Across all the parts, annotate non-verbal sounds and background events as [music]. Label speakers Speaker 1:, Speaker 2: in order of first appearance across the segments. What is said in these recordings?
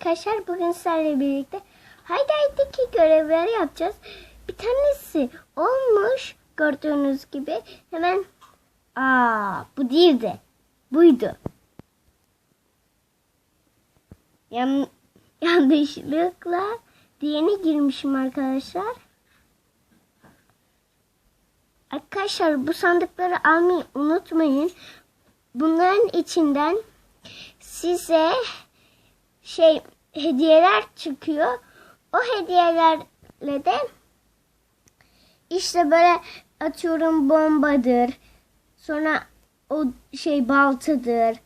Speaker 1: arkadaşlar bugün sizlerle birlikte Hayday'daki görevleri yapacağız. Bir tanesi olmuş gördüğünüz gibi hemen aa bu değildi. Buydu. Yan, [laughs] yanlışlıkla diyene girmişim arkadaşlar. Arkadaşlar bu sandıkları almayı unutmayın. Bunların içinden size şey hediyeler çıkıyor. O hediyelerle de işte böyle atıyorum bombadır. Sonra o şey baltadır.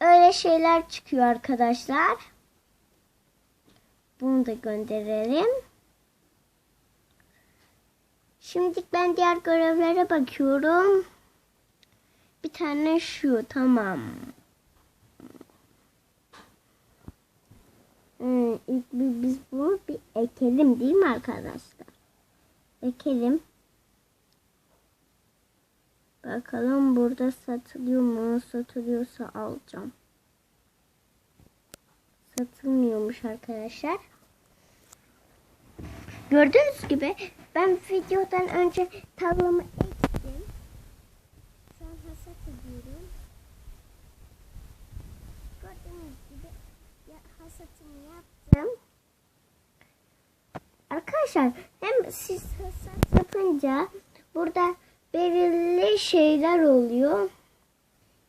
Speaker 1: Öyle şeyler çıkıyor arkadaşlar. Bunu da gönderelim. Şimdi ben diğer görevlere bakıyorum. Bir tane şu tamam. Hmm, biz bunu bir ekelim değil mi arkadaşlar? Ekelim. Bakalım burada satılıyor mu? Satılıyorsa alacağım. Satılmıyormuş arkadaşlar. Gördüğünüz gibi ben videodan önce tarlamı ektim. Şu an hasat ediyorum. Gördüğünüz gibi ya, hasatımı yaptım. Arkadaşlar hem siz hasat yapınca burada belirli şeyler oluyor.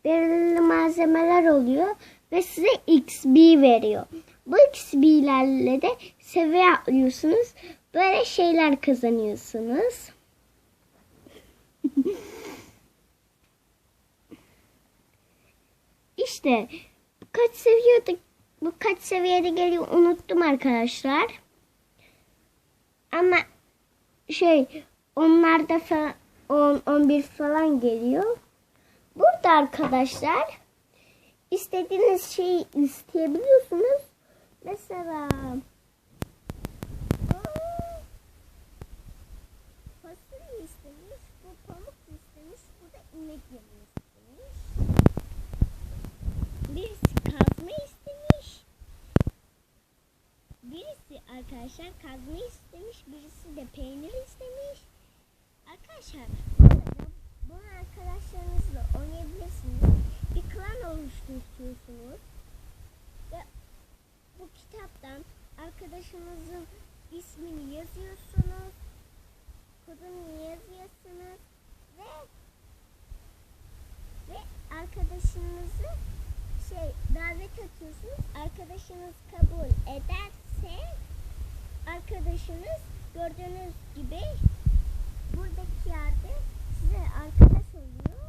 Speaker 1: Belirli malzemeler oluyor ve size XP veriyor. Bu XP'lerle de seviye atlıyorsunuz. Böyle şeyler kazanıyorsunuz. [laughs] işte kaç seviyede bu kaç seviyede geliyor unuttum arkadaşlar. Ama şey onlarda falan 10 11 falan geliyor. Burada arkadaşlar istediğiniz şeyi isteyebiliyorsunuz. Mesela aa, fasulye istemiş, bu pamuk istemiş, bu da inek yemi istemiş. Birisi kazma istemiş. Birisi arkadaşlar kazma istemiş, birisi de peynir istemiş. Arkadaşlar bu arkadaşlarınızla oynayabilirsiniz. Bir klan oluşturuyorsunuz. Ve bu kitaptan arkadaşınızın ismini yazıyorsunuz. Kodunu yazıyorsunuz. Ve ve arkadaşınızı şey davet atıyorsunuz. Arkadaşınız kabul ederse arkadaşınız gördüğünüz gibi buradaki yerde size arkadaş oluyor.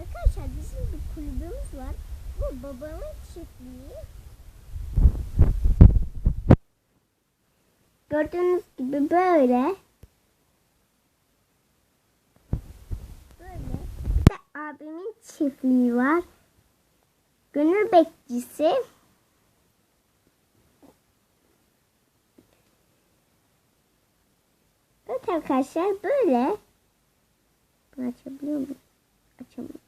Speaker 1: Arkadaşlar bizim bir kulübümüz var. Bu babamın çiftliği. Gördüğünüz gibi böyle. Böyle. Bir de abimin çiftliği var. Gönül bekçisi. Arkadaşlar böyle. Bunu açabiliyor muyuz? Açamıyoruz.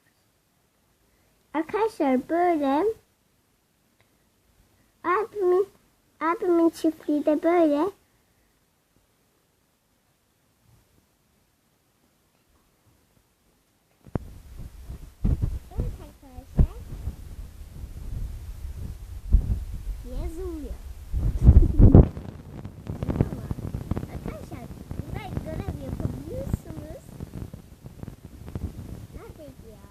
Speaker 1: Arkadaşlar böyle. Abimin abimin çiftliği de böyle. Evet arkadaşlar. Yazılıyor. Ama arkadaşlar burada görev yapabiliyorsunuz. Neredeydi ya?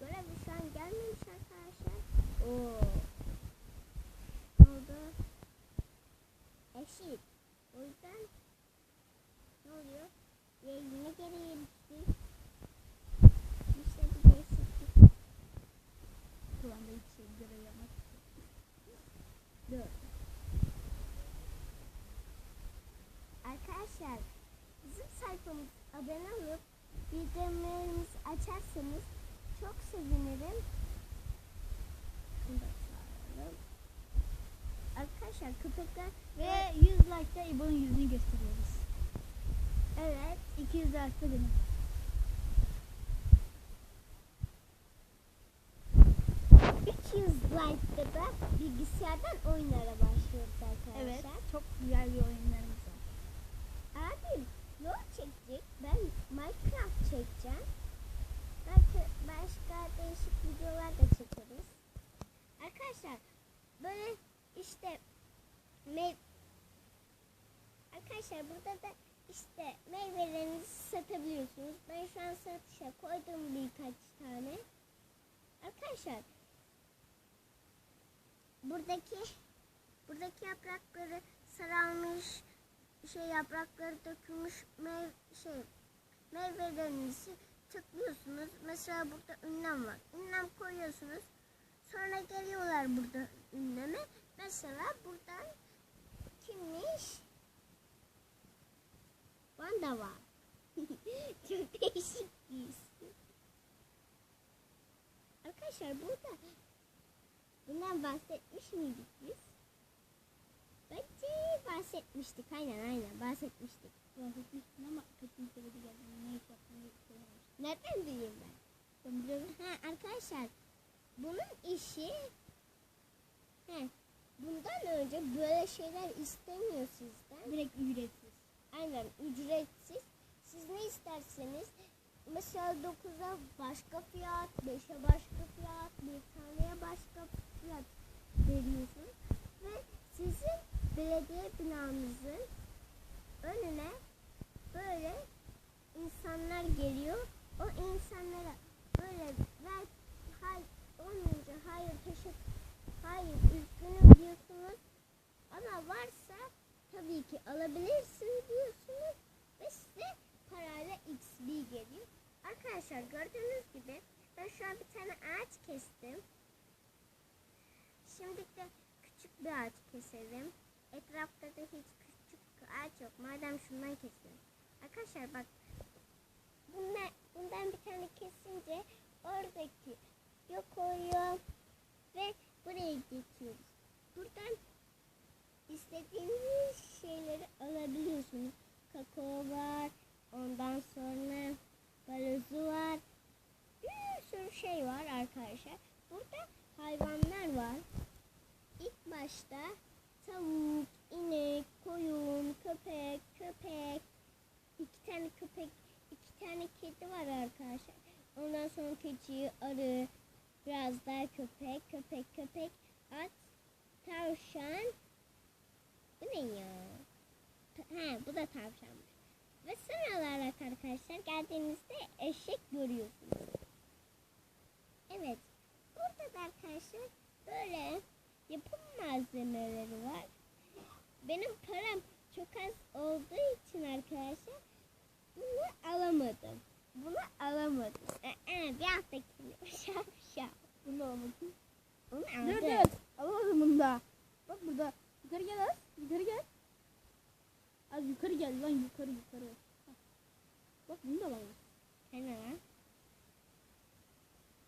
Speaker 1: Görev şu an gelmemiş arkadaşlar. Oo. Ne oldu? Eşit. O yüzden ne oluyor? Yayına düştü. İşte bir değişiklik.
Speaker 2: Şu anda hiç şey görev yapmak
Speaker 1: Dur. Arkadaşlar bizim sayfamız abone olup bildirimlerimizi açarsanız çok sevinirim. Arkadaşlar köpekler
Speaker 2: Ve 100 like'da İbo'nun yüzünü gösteriyoruz.
Speaker 1: Evet
Speaker 2: 200 like'da benim.
Speaker 1: 300 like'da da bilgisayardan oyunlara başlayacağız.
Speaker 2: Evet. Çok güzel bir oyunlarımız var.
Speaker 1: Abim yol çekecek. Ben Minecraft çekeceğim. Belki başka değişik videolar da çekeriz. Arkadaşlar böyle işte Arkadaşlar burada da işte meyvelerinizi satabiliyorsunuz. Ben şu an satışa koydum birkaç tane. Arkadaşlar buradaki buradaki yaprakları sararmış şey yaprakları dökülmüş meyve şey meyvelerinizi tıklıyorsunuz. Mesela burada ünlem var. Ünlem koyuyorsunuz. Sonra geliyorlar burada ünleme. Mesela buradan Vanda var. [laughs] Çok değişik bir isim. Arkadaşlar burada bundan bahsetmiş miydik biz? Bence bahsetmiştik. Aynen aynen bahsetmiştik.
Speaker 2: Bahsetmiştin ama kötü söyledi geldi. Ne iş yaptığını söylememiştim.
Speaker 1: Nereden bileyim ben?
Speaker 2: Ben biliyorum.
Speaker 1: Ha arkadaşlar bunun işi he, bundan önce böyle şeyler istemiyor sizden.
Speaker 2: Direkt ücretsiz.
Speaker 1: Aynen ücretsiz. Siz ne isterseniz mesela 9'a başka fiyat, 5'e başka fiyat, bir taneye başka fiyat veriyorsunuz. Ve sizin belediye binanızın önüne böyle insanlar geliyor. O insanlara böyle ver, hayır, olmayınca hayır teşekkür, hayır üzgünüm diyorsunuz. Ama varsa tabii ki alabilirsiniz diyorsunuz ve size parayla XP geliyor. Arkadaşlar gördüğünüz gibi ben şu an bir tane ağaç kestim. Şimdi de küçük bir ağaç keselim. Etrafta da hiç küçük ağaç yok. Madem şundan keselim. Arkadaşlar bak bundan, bundan bir tane kesince oradaki yok oluyor ve buraya geçiyoruz. Buradan istediğiniz şeyleri alabiliyorsunuz. Kakao var, ondan sonra balozu var. Bir sürü şey var arkadaşlar. Burada hayvanlar var. İlk başta tavuk, inek, koyun, köpek, köpek, iki tane köpek, iki tane kedi var arkadaşlar. Ondan sonra keçi, arı, biraz daha köpek, köpek, köpek, at, tavşan. Bu ne ya? Ha, bu da tavşanmış. Ve son olarak arkadaşlar geldiğinizde eşek görüyorsunuz. Evet. Burada da arkadaşlar böyle yapım malzemeleri var. Benim param çok az olduğu için arkadaşlar bunu alamadım. Bunu alamadım. Ee, bir alttakini [laughs] şapşal.
Speaker 2: Bunu olmasın.
Speaker 1: Onu
Speaker 2: Dur
Speaker 1: aldım.
Speaker 2: dur. Alamadım bunu da. Bak burada. Yukarı gel az. Yukarı gel. Az yukarı gel lan yukarı yukarı. Hah. Bak bunu da.
Speaker 1: Hani lan?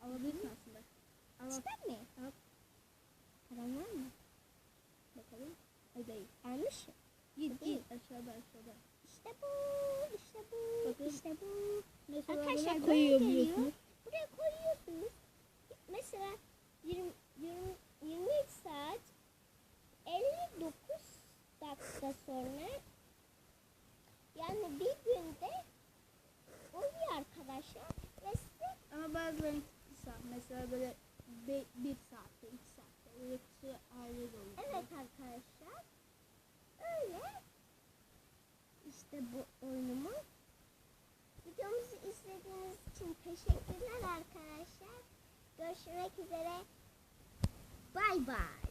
Speaker 2: Alabilirsin aslında. Al.
Speaker 1: İster mi?
Speaker 2: Al.
Speaker 1: Param var mı?
Speaker 2: Bakalım. Ay değil.
Speaker 1: Almışım.
Speaker 2: Git git aşağıda aşağıda.
Speaker 1: İşte bu, işte bu,
Speaker 2: Bakın.
Speaker 1: işte bu.
Speaker 2: Mesela
Speaker 1: Arkadaşlar
Speaker 2: koyuyor biliyorsunuz.